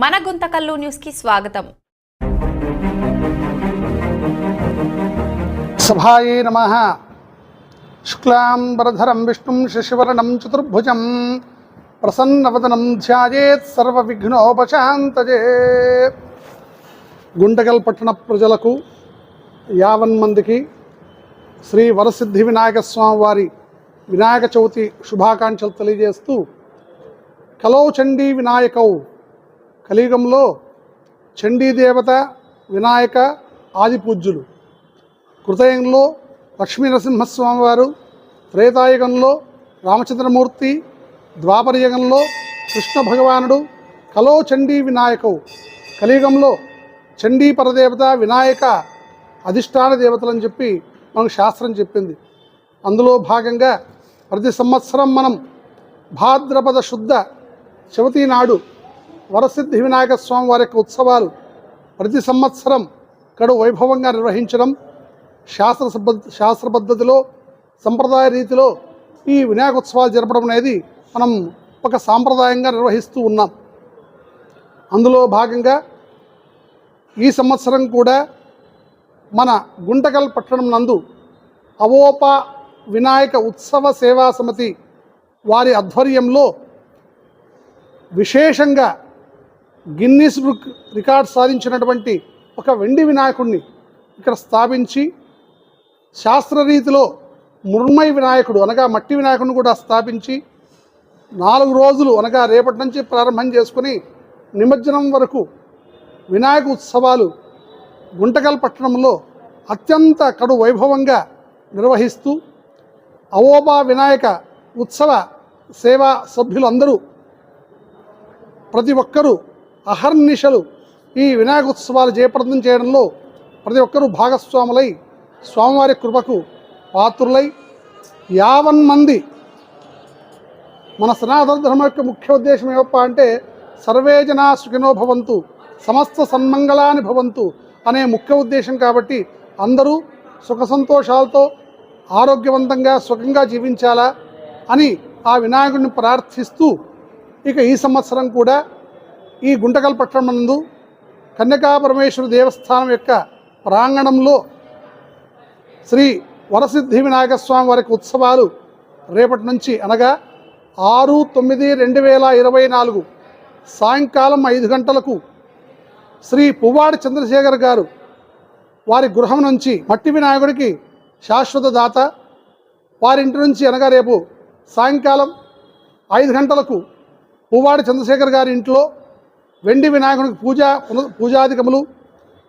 మన గుంతకల్లు న్యూస్కి స్వాగతం. సభాయే నమ. శుక్లాంబరధరం విష్ణుం శశివర్ణం చతుర్భుజం ప్రసన్నవదనం ధ్యాయేత్ సర్వవిఘ్నోపశాంతజే. గుండగల్ పట్టణ ప్రజలకు యావన్ మందికి శ్రీ వరసిద్ధి వినాయక స్వామివారి వినాయక చవితి శుభాకాంక్షలు తెలియజేస్తూ కలో చండీ వినాయకౌ కలియుగంలో చండీ దేవత వినాయక ఆది పూజ్యులు కృతయుగంలో లక్ష్మీ వారు త్రేతాయుగంలో రామచంద్రమూర్తి ద్వాపరయుగంలో కృష్ణ భగవానుడు కలో చండీ వినాయకవు. కలియుగంలో చండీ పరదేవత వినాయక అధిష్టాన దేవతలని చెప్పి మనకు శాస్త్రం చెప్పింది. అందులో భాగంగా ప్రతి సంవత్సరం మనం భాద్రపద శుద్ధ చవితి నాడు వరసిద్ధి వినాయక స్వామి వారి యొక్క ఉత్సవాలు ప్రతి సంవత్సరం కడు వైభవంగా నిర్వహించడం శాస్త్ర శాస్త్ర పద్ధతిలో సంప్రదాయ రీతిలో ఈ వినాయక ఉత్సవాలు జరపడం అనేది మనం ఒక సాంప్రదాయంగా నిర్వహిస్తూ ఉన్నాం. అందులో భాగంగా ఈ సంవత్సరం కూడా మన గుంటకల్ పట్టణం నందు అవోప వినాయక ఉత్సవ సేవా సమితి వారి ఆధ్వర్యంలో విశేషంగా గిన్నిస్ బుక్ రికార్డ్ సాధించినటువంటి ఒక వెండి వినాయకుడిని ఇక్కడ స్థాపించి శాస్త్రరీతిలో మృణ్మయ వినాయకుడు అనగా మట్టి వినాయకుడిని కూడా స్థాపించి నాలుగు రోజులు అనగా రేపటి నుంచి ప్రారంభం చేసుకుని నిమజ్జనం వరకు వినాయక ఉత్సవాలు గుంటకల్ పట్టణంలో అత్యంత కడు వైభవంగా నిర్వహిస్తూ అవోబా వినాయక ఉత్సవ సేవా సభ్యులందరూ ప్రతి ఒక్కరూ అహర్నిశలు ఈ వినాయక ఉత్సవాలు జయప్రదం చేయడంలో ప్రతి ఒక్కరూ భాగస్వాములై స్వామివారి కృపకు పాత్రులై యావన్ మంది. మన సనాతన ధర్మం యొక్క ముఖ్య ఉద్దేశం ఏమప్ప అంటే సర్వే జనా సుఖినో భవంతు సమస్త సన్మంగళాని భవంతు అనే ముఖ్య ఉద్దేశం కాబట్టి అందరూ సుఖ సంతోషాలతో ఆరోగ్యవంతంగా సుఖంగా జీవించాలా అని ఆ వినాయకుడిని ప్రార్థిస్తూ ఇక ఈ సంవత్సరం కూడా ఈ గుంటకల్ పట్టణం నందు దేవస్థానం యొక్క ప్రాంగణంలో శ్రీ వరసిద్ధి వినాయక స్వామి వారికి ఉత్సవాలు రేపటి నుంచి అనగా ఆరు తొమ్మిది రెండు వేల ఇరవై నాలుగు సాయంకాలం ఐదు గంటలకు శ్రీ పువ్వాడి చంద్రశేఖర్ గారు వారి గృహం నుంచి మట్టి వినాయకుడికి శాశ్వత దాత. వారి ఇంటి నుంచి అనగా రేపు సాయంకాలం ఐదు గంటలకు పువ్వాడి చంద్రశేఖర్ గారి ఇంట్లో వెండి వినాయకునికి పూజ పూజాధికములు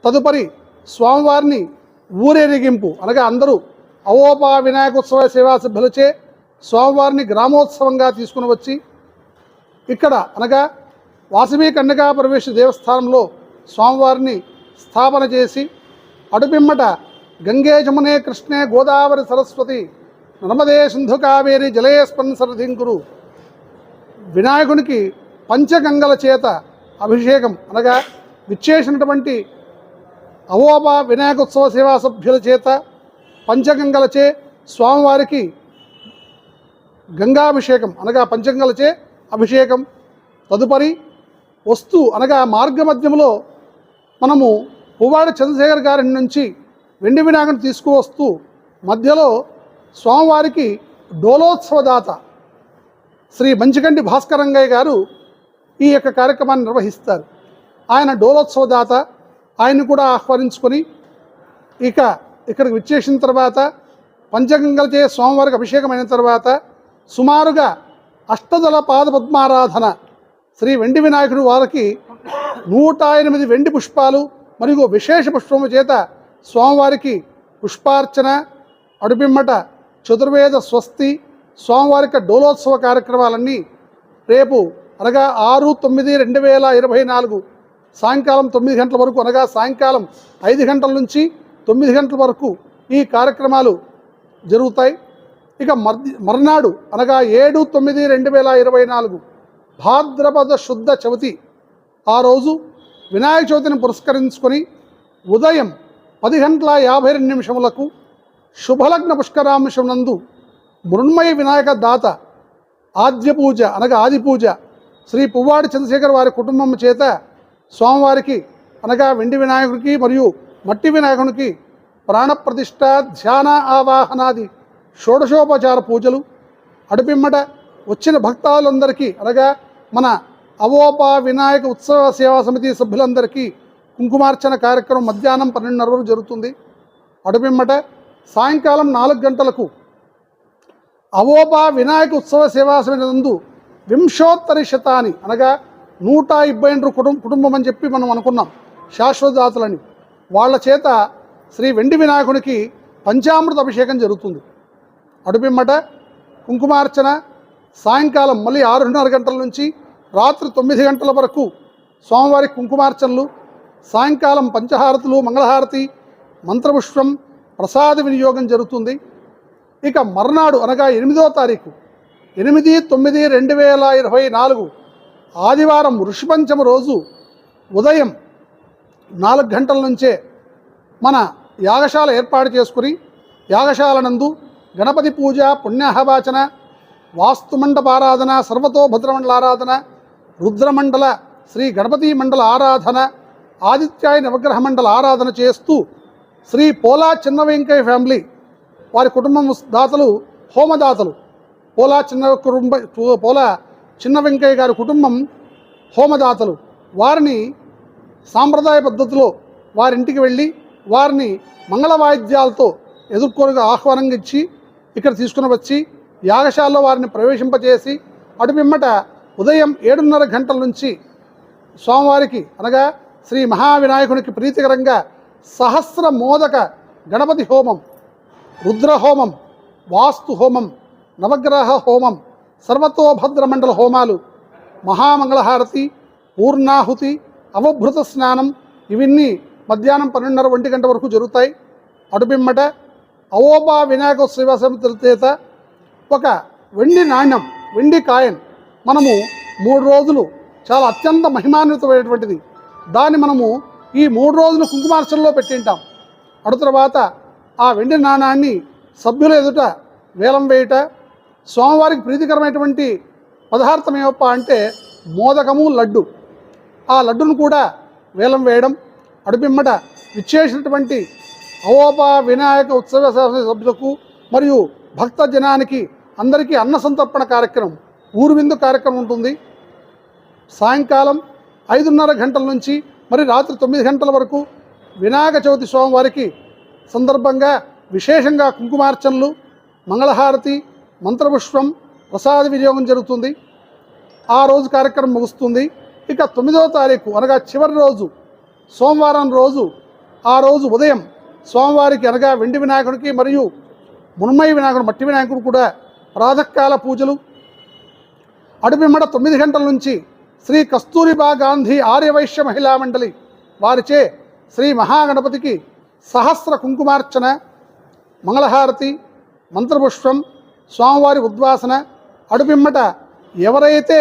తదుపరి స్వామివారిని ఊరేగింపు అనగా అందరూ అవోపా వినాయకోత్సవ సేవా సభ్యులచే స్వామివారిని గ్రామోత్సవంగా తీసుకుని వచ్చి ఇక్కడ అనగా వాసవి కన్యకా ప్రవేశ దేవస్థానంలో స్వామివారిని స్థాపన చేసి అడుపిమ్మట గంగే జమునే కృష్ణే గోదావరి సరస్వతి నర్మదే సింధు కావేరి జలేస్పన్ సరధింకురు వినాయకునికి పంచగంగల చేత అభిషేకం అనగా విచ్చేసినటువంటి అవోబా వినాయకోత్సవ సేవా సభ్యుల చేత పంచగంగలచే స్వామివారికి గంగాభిషేకం అనగా పంచగంగలచే అభిషేకం. తదుపరి వస్తూ అనగా మార్గ మధ్యంలో మనము పువ్వాడ చంద్రశేఖర్ గారి నుంచి వెండి వినాయకుని తీసుకువస్తూ మధ్యలో స్వామివారికి డోలోత్సవదాత శ్రీ మంచిగంటి భాస్కరంగయ్య గారు ఈ యొక్క కార్యక్రమాన్ని నిర్వహిస్తారు. ఆయన డోలోత్సవ దాత ఆయన్ని కూడా ఆహ్వానించుకొని ఇక ఇక్కడికి విచ్చేసిన తర్వాత పంచగంగలచే స్వామివారికి అభిషేకం అయిన తర్వాత సుమారుగా అష్టదళ పాద పద్మారాధన శ్రీ వెండి వినాయకుడు వారికి నూట ఎనిమిది వెండి పుష్పాలు మరియు విశేష పుష్పము చేత స్వామివారికి పుష్పార్చన అడుపిమ్మట చతుర్వేద స్వస్తి స్వామివారికి డోలోత్సవ కార్యక్రమాలన్నీ రేపు అనగా ఆరు తొమ్మిది రెండు వేల ఇరవై నాలుగు సాయంకాలం తొమ్మిది గంటల వరకు అనగా సాయంకాలం ఐదు గంటల నుంచి తొమ్మిది గంటల వరకు ఈ కార్యక్రమాలు జరుగుతాయి. ఇక మర్ మర్నాడు అనగా ఏడు తొమ్మిది రెండు వేల ఇరవై నాలుగు భాద్రపద శుద్ధ చవితి ఆ రోజు వినాయక చవితిని పురస్కరించుకొని ఉదయం పది గంటల యాభై రెండు నిమిషములకు శుభలగ్న పుష్కరాంశం నందు మృణ్మయ వినాయక దాత ఆద్య పూజ అనగా ఆది పూజ శ్రీ పువ్వాడి చంద్రశేఖర్ వారి కుటుంబం చేత స్వామివారికి అనగా వెండి వినాయకుడికి మరియు మట్టి వినాయకునికి ప్రాణప్రతిష్ఠ ధ్యాన ఆవాహనాది షోడశోపచార పూజలు. అడుపిమ్మట వచ్చిన భక్తాలందరికీ అనగా మన అవోపా వినాయక ఉత్సవ సేవా సమితి సభ్యులందరికీ కుంకుమార్చన కార్యక్రమం మధ్యాహ్నం పన్నెండున్నర వరకు జరుగుతుంది. అడుపిమ్మట సాయంకాలం నాలుగు గంటలకు అవోపా వినాయక ఉత్సవ సేవా సమితి నందు వింశోత్తర శతాని అనగా నూట ఇరవై రెండు కుటుంబ కుటుంబం అని చెప్పి మనం అనుకున్నాం. శాశ్వతదాతులని వాళ్ళ చేత శ్రీ వెండి వినాయకునికి పంచామృత అభిషేకం జరుగుతుంది. అడుపిమ్మట కుంకుమార్చన సాయంకాలం మళ్ళీ ఆరున్నర గంటల నుంచి రాత్రి తొమ్మిది గంటల వరకు స్వామివారి కుంకుమార్చనలు సాయంకాలం పంచహారతులు మంగళహారతి మంత్రపుష్పం ప్రసాద వినియోగం జరుగుతుంది. ఇక మర్నాడు అనగా ఎనిమిదో తారీఖు ఎనిమిది తొమ్మిది రెండు వేల ఇరవై నాలుగు ఆదివారం ఋషిపంచమ రోజు ఉదయం నాలుగు గంటల నుంచే మన యాగశాల ఏర్పాటు చేసుకుని యాగశాల నందు గణపతి పూజ పుణ్యాహవాచన వాస్తుమండపారాధన సర్వతోభద్రమండల ఆరాధన రుద్రమండల శ్రీ గణపతి మండల ఆరాధన ఆదిత్యాయ నవగ్రహ మండల ఆరాధన చేస్తూ శ్రీ పోలా చిన్న వెంకయ్య ఫ్యామిలీ వారి కుటుంబం దాతలు హోమదాతలు పోలా చిన్న కుటుంబ పోలా చిన్న వెంకయ్య గారి కుటుంబం హోమదాతలు. వారిని సాంప్రదాయ పద్ధతిలో వారింటికి వెళ్ళి వారిని మంగళ వాయిద్యాలతో ఎదుర్కొనగా ఆహ్వానంగా ఇచ్చి ఇక్కడ తీసుకుని వచ్చి యాగశాలలో వారిని ప్రవేశింపజేసి అటుపిమ్మట ఉదయం ఏడున్నర గంటల నుంచి స్వామివారికి అనగా శ్రీ మహావినాయకునికి ప్రీతికరంగా సహస్ర మోదక గణపతి హోమం రుద్రహోమం వాస్తు హోమం నవగ్రహ హోమం సర్వతోభద్ర మండల హోమాలు మహామంగళహారతి పూర్ణాహుతి అవభృత స్నానం ఇవన్నీ మధ్యాహ్నం పన్నెండున్నర ఒంటి గంట వరకు జరుగుతాయి. అటుపిమ్మట అవోబా వినాయక శ్రీవాసం చేత ఒక వెండి నాణ్యం వెండి కాయన్ మనము మూడు రోజులు చాలా అత్యంత మహిమాన్వితమైనటువంటిది. దాన్ని మనము ఈ మూడు రోజులు కుంకుమార్చనలో పెట్టింటాం అటు తర్వాత ఆ వెండి నాణాన్ని సభ్యుల ఎదుట వేలం వేయుట స్వామివారికి ప్రీతికరమైనటువంటి పదార్థం ఏమప్ప అంటే మోదకము లడ్డు. ఆ లడ్డును కూడా వేలం వేయడం అడుపిమ్మట విచ్చేసినటువంటి అవోప వినాయక ఉత్సవ సభ్యులకు మరియు భక్త జనానికి అందరికీ అన్న సంతర్పణ కార్యక్రమం ఊరువిందు కార్యక్రమం ఉంటుంది. సాయంకాలం ఐదున్నర గంటల నుంచి మరి రాత్రి తొమ్మిది గంటల వరకు వినాయక చవితి స్వామివారికి సందర్భంగా విశేషంగా కుంకుమార్చనలు మంగళహారతి మంత్రపుష్పం ప్రసాద వినియోగం జరుగుతుంది. ఆ రోజు కార్యక్రమం ముగుస్తుంది. ఇక తొమ్మిదవ తారీఖు అనగా చివరి రోజు సోమవారం రోజు ఆ రోజు ఉదయం స్వామివారికి అనగా వెండి వినాయకుడికి మరియు మున్మయ వినాయకుడు మట్టి వినాయకుడు కూడా ప్రాతకాల పూజలు. అడుపిమ్మడ తొమ్మిది గంటల నుంచి శ్రీ కస్తూరిబా గాంధీ ఆర్యవైశ్య మహిళా మండలి వారిచే శ్రీ మహాగణపతికి సహస్ర కుంకుమార్చన మంగళహారతి మంత్రపుష్పం స్వామివారి ఉద్వాసన అడుపిమ్మట ఎవరైతే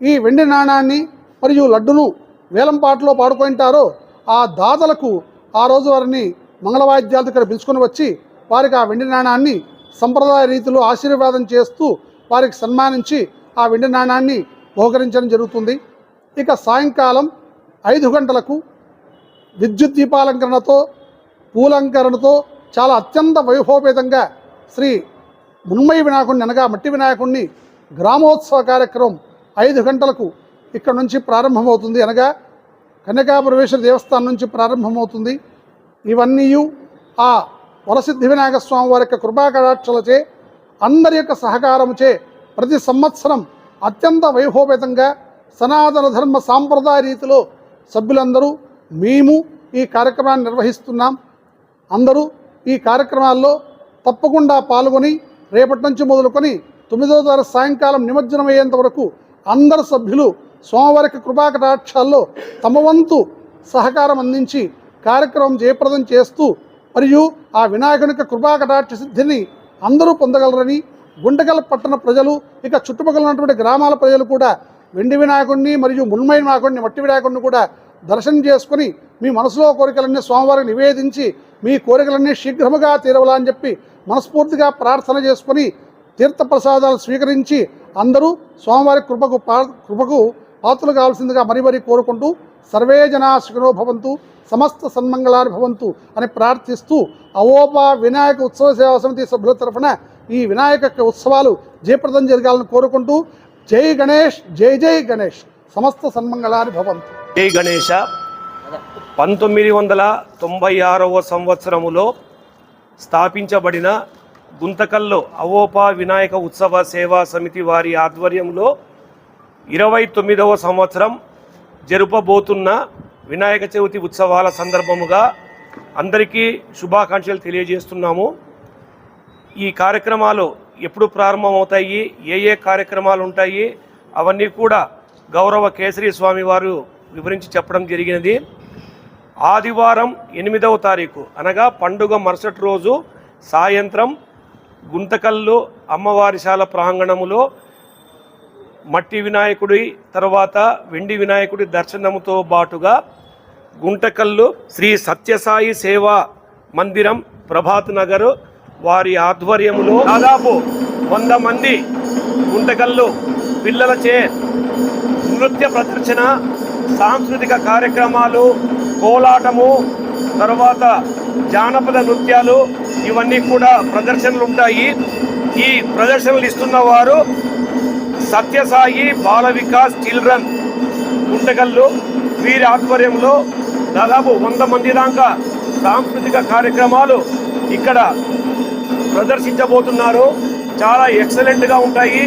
ఈ వెండి నాణాన్ని మరియు లడ్డును వేలంపాటలో పాడుకుంటారో ఆ దాతలకు ఆ రోజు వారిని మంగళవాద్యాలతో దగ్గర పిలుచుకొని వచ్చి వారికి ఆ వెండి నాణాన్ని సంప్రదాయ రీతిలో ఆశీర్వాదం చేస్తూ వారికి సన్మానించి ఆ వెండి నాణాన్ని బహుకరించడం జరుగుతుంది. ఇక సాయంకాలం ఐదు గంటలకు విద్యుత్ దీపాలంకరణతో పూలంకరణతో చాలా అత్యంత వైభవపేతంగా శ్రీ మున్మయ వినాయకుడిని అనగా మట్టి వినాయకుడిని గ్రామోత్సవ కార్యక్రమం ఐదు గంటలకు ఇక్కడ నుంచి ప్రారంభమవుతుంది. అనగా కన్యకాపురవేశ్వర దేవస్థానం నుంచి ప్రారంభమవుతుంది. ఇవన్నీ ఆ వరసిద్ధి వినాయక స్వామి వారి యొక్క కృపాకటాక్షలచే అందరి యొక్క సహకారముచే ప్రతి సంవత్సరం అత్యంత వైభోపేతంగా సనాతన ధర్మ సాంప్రదాయ రీతిలో సభ్యులందరూ మేము ఈ కార్యక్రమాన్ని నిర్వహిస్తున్నాం. అందరూ ఈ కార్యక్రమాల్లో తప్పకుండా పాల్గొని రేపటి నుంచి మొదలుకొని తొమ్మిదో తారీఖు సాయంకాలం నిమజ్జనం అయ్యేంత వరకు అందరు సభ్యులు సోమవారికి కృపాకటాక్షాల్లో తమ వంతు సహకారం అందించి కార్యక్రమం జయప్రదం చేస్తూ మరియు ఆ వినాయకుని యొక్క కృపాకటాక్ష సిద్ధిని అందరూ పొందగలరని గుండెగల్ పట్టణ ప్రజలు ఇక చుట్టుపక్కల ఉన్నటువంటి గ్రామాల ప్రజలు కూడా వెండి వినాయకుడిని మరియు మున్మయ వినాయకుడిని మట్టి వినాయకుడిని కూడా దర్శనం చేసుకుని మీ మనసులో కోరికలన్నీ స్వామివారికి నివేదించి మీ కోరికలన్నీ శీఘ్రముగా తీరవలా అని చెప్పి మనస్ఫూర్తిగా ప్రార్థన చేసుకుని తీర్థప్రసాదాలు స్వీకరించి అందరూ స్వామివారి కృపకు కృపకు పాత్రలు కావాల్సిందిగా మరీ మరీ కోరుకుంటూ సర్వే జనా సుఖినో భవంతు సమస్త సన్మంగళాన్ని భవంతు అని ప్రార్థిస్తూ అవోపా వినాయక ఉత్సవ సేవా సమితి సభ్యుల తరఫున ఈ వినాయక ఉత్సవాలు జయప్రదం జరగాలని కోరుకుంటూ జై గణేష్ జై జై గణేష్ సమస్త సన్మంగళాన్ని భవంతు. జై గణేష. పంతొమ్మిది వందల తొంభై ఆరవ సంవత్సరములో స్థాపించబడిన గుంతకల్లో అవోపా వినాయక ఉత్సవ సేవా సమితి వారి ఆధ్వర్యంలో ఇరవై తొమ్మిదవ సంవత్సరం జరుపబోతున్న వినాయక చవితి ఉత్సవాల సందర్భముగా అందరికీ శుభాకాంక్షలు తెలియజేస్తున్నాము. ఈ కార్యక్రమాలు ఎప్పుడు ప్రారంభమవుతాయి? ఏ ఏ కార్యక్రమాలు ఉంటాయి? అవన్నీ కూడా గౌరవ కేసరి స్వామి వారు వివరించి చెప్పడం జరిగినది. ఆదివారం ఎనిమిదవ తారీఖు. అనగా పండుగ మరుసటి రోజు సాయంత్రం గుంతకల్లు అమ్మవారిశాల ప్రాంగణములో మట్టి వినాయకుడి తర్వాత వెండి వినాయకుడి దర్శనముతో బాటుగా గుంటకల్లు శ్రీ సత్యసాయి సేవా మందిరం ప్రభాత్ నగర్ వారి ఆధ్వర్యములో దాదాపు వంద మంది గుంటకల్లు పిల్లలచే నృత్య ప్రదర్శన సాంస్కృతిక కార్యక్రమాలు కోలాటము తర్వాత జానపద నృత్యాలు ఇవన్నీ కూడా ప్రదర్శనలు ఉంటాయి. ఈ ప్రదర్శనలు ఇస్తున్న వారు సత్యసాయి బాల వికాస్ చిల్డ్రన్ గుంటకల్లు వీరి ఆధ్వర్యంలో దాదాపు వంద మంది దాకా సాంస్కృతిక కార్యక్రమాలు ఇక్కడ ప్రదర్శించబోతున్నారు. చాలా ఎక్సలెంట్గా ఉంటాయి.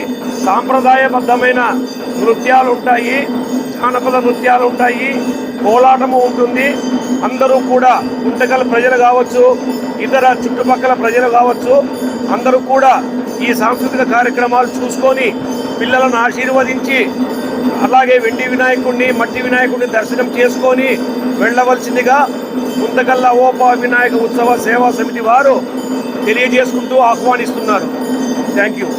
సాంప్రదాయబద్ధమైన నృత్యాలు ఉంటాయి. జానపద నృత్యాలు ఉంటాయి. కోలాటము ఉంటుంది. అందరూ కూడా గుంటకల్ ప్రజలు కావచ్చు ఇతర చుట్టుపక్కల ప్రజలు కావచ్చు అందరూ కూడా ఈ సాంస్కృతిక కార్యక్రమాలు చూసుకొని పిల్లలను ఆశీర్వదించి అలాగే వెండి వినాయకుడిని మట్టి వినాయకుడిని దర్శనం చేసుకొని వెళ్ళవలసిందిగా గుంతకల్ల ఓపా వినాయక ఉత్సవ సేవా సమితి వారు తెలియజేసుకుంటూ ఆహ్వానిస్తున్నారు. Thank you.